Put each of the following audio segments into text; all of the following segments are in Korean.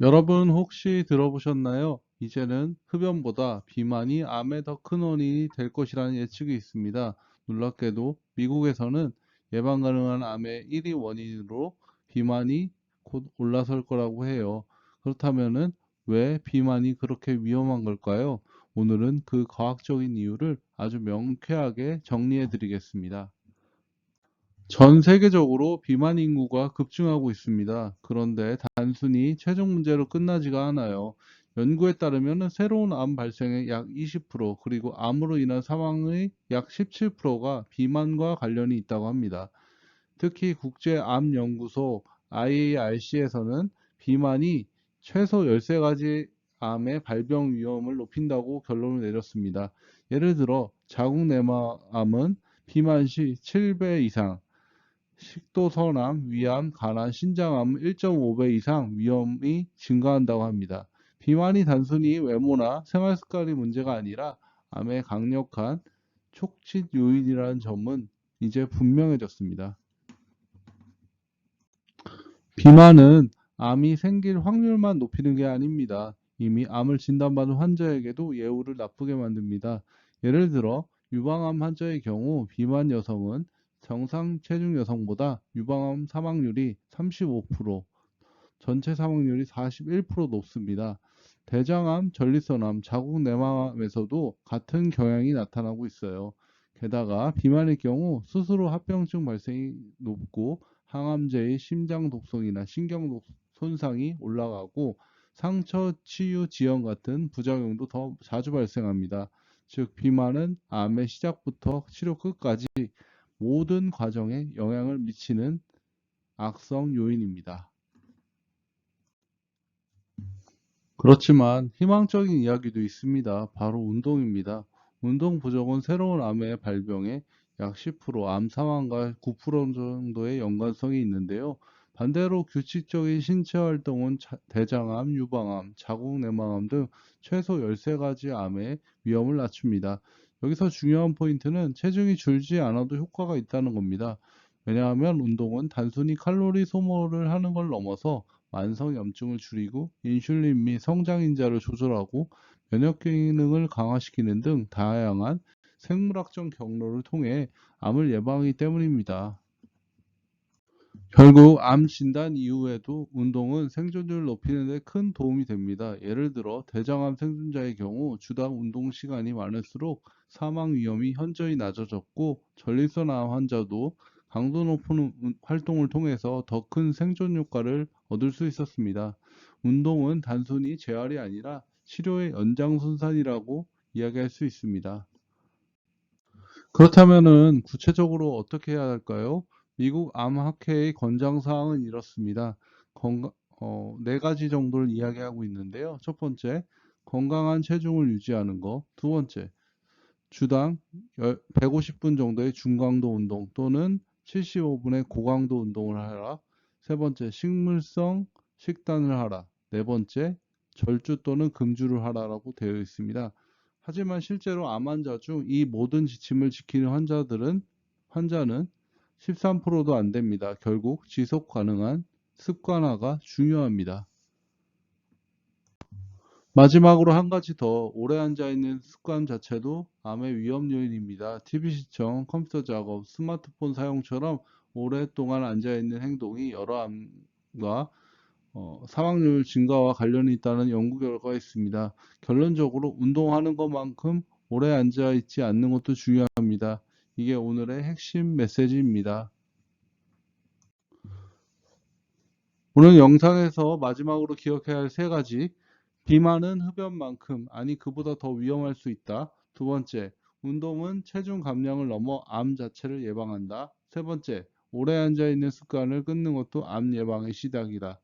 여러분 혹시 들어보셨나요? 이제는 흡연보다 비만이 암의 더 큰 원인이 될 것이라는 예측이 있습니다. 놀랍게도 미국에서는 예방 가능한 암의 1위 원인으로 비만이 곧 올라설 거라고 해요. 그렇다면은 왜 비만이 그렇게 위험한 걸까요? 오늘은 그 과학적인 이유를 아주 명쾌하게 정리해 드리겠습니다. 전 세계적으로 비만 인구가 급증하고 있습니다. 그런데 단순히 체중 문제로 끝나지가 않아요. 연구에 따르면 새로운 암 발생의 약 20%, 그리고 암으로 인한 사망의 약 17%가 비만과 관련이 있다고 합니다. 특히 국제암연구소 IARC에서는 비만이 최소 13가지 암의 발병 위험을 높인다고 결론을 내렸습니다. 예를 들어 자궁내막암은 비만 시 7배 이상, 식도선암, 위암, 간암, 신장암은 1.5배 이상 위험이 증가한다고 합니다. 비만이 단순히 외모나 생활 습관의 문제가 아니라 암의 강력한 촉진 요인이라는 점은 이제 분명해졌습니다. 비만은 암이 생길 확률만 높이는 게 아닙니다. 이미 암을 진단받은 환자에게도 예후를 나쁘게 만듭니다. 예를 들어 유방암 환자의 경우 비만 여성은 정상 체중 여성보다 유방암 사망률이 35%, 전체 사망률이 41% 높습니다. 대장암, 전립선암, 자궁 내막암에서도 같은 경향이 나타나고 있어요. 게다가 비만의 경우 스스로 합병증 발생이 높고 항암제의 심장 독성이나 신경 독- 손상이 올라가고 상처 치유 지연 같은 부작용도 더 자주 발생합니다. 즉 비만은 암의 시작부터 치료 끝까지 모든 과정에 영향을 미치는 악성 요인입니다. 그렇지만 희망적인 이야기도 있습니다. 바로 운동입니다. 운동 부족은 새로운 암의 발병에 약 10%, 암 사망과 9% 정도의 연관성이 있는데요. 반대로 규칙적인 신체 활동은 자- 대장암, 유방암, 자궁내막암 등 최소 13가지 암의 위험을 낮춥니다. 여기서 중요한 포인트는 체중이 줄지 않아도 효과가 있다는 겁니다. 왜냐하면 운동은 단순히 칼로리 소모를 하는 걸 넘어서 만성 염증을 줄이고 인슐린 및 성장인자를 조절하고 면역 기능을 강화시키는 등 다양한 생물학적 경로를 통해 암을 예방하기 때문입니다. 결국 암 진단 이후에도 운동은 생존율을 높이는 데 큰 도움이 됩니다. 예를 들어 대장암 생존자의 경우 주당 운동 시간이 많을수록 사망 위험이 현저히 낮아졌고 전립선 암 환자도 강도 높은 운- 활동을 통해서 더 큰 생존 효과를 얻을 수 있었습니다. 운동은 단순히 재활이 아니라 치료의 연장선상이라고 이야기할 수 있습니다. 그렇다면은 구체적으로 어떻게 해야 할까요? 미국 암학회의 권장사항은 이렇습니다. 건강, 어, 네 가지 정도를 이야기하고 있는데요. 첫 번째, 건강한 체중을 유지하는 거. 두 번째, 주당 150분 정도의 중강도 운동 또는 75분의 고강도 운동을 하라. 세 번째, 식물성 식단을 하라. 네 번째, 절주 또는 금주를 하라라고 되어 있습니다. 하지만 실제로 암 환자 중 이 모든 지침을 지키는 환자들은 환자는 13%도 안 됩니다. 결국 지속 가능한 습관화가 중요합니다. 마지막으로 한 가지 더 오래 앉아 있는 습관 자체도 암의 위험 요인입니다. TV 시청, 컴퓨터 작업, 스마트폰 사용처럼 오랫동안 앉아 있는 행동이 여러 암과 어, 사망률 증가와 관련이 있다는 연구 결과가 있습니다. 결론적으로 운동하는 것만큼 오래 앉아 있지 않는 것도 중요합니다. 이게 오늘의 핵심 메시지입니다. 오늘 영상에서 마지막으로 기억해야 할 세 가지. 비만은 흡연만큼, 아니 그보다 더 위험할 수 있다. 두 번째, 운동은 체중 감량을 넘어 암 자체를 예방한다. 세 번째, 오래 앉아 있는 습관을 끊는 것도 암 예방의 시작이다.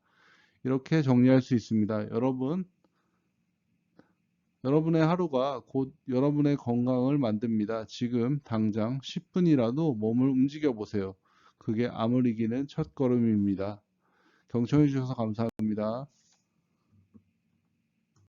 이렇게 정리할 수 있습니다. 여러분, 여러분의 하루가 곧 여러분의 건강을 만듭니다. 지금 당장 10분이라도 몸을 움직여 보세요. 그게 암을 이기는 첫 걸음입니다. 경청해 주셔서 감사합니다.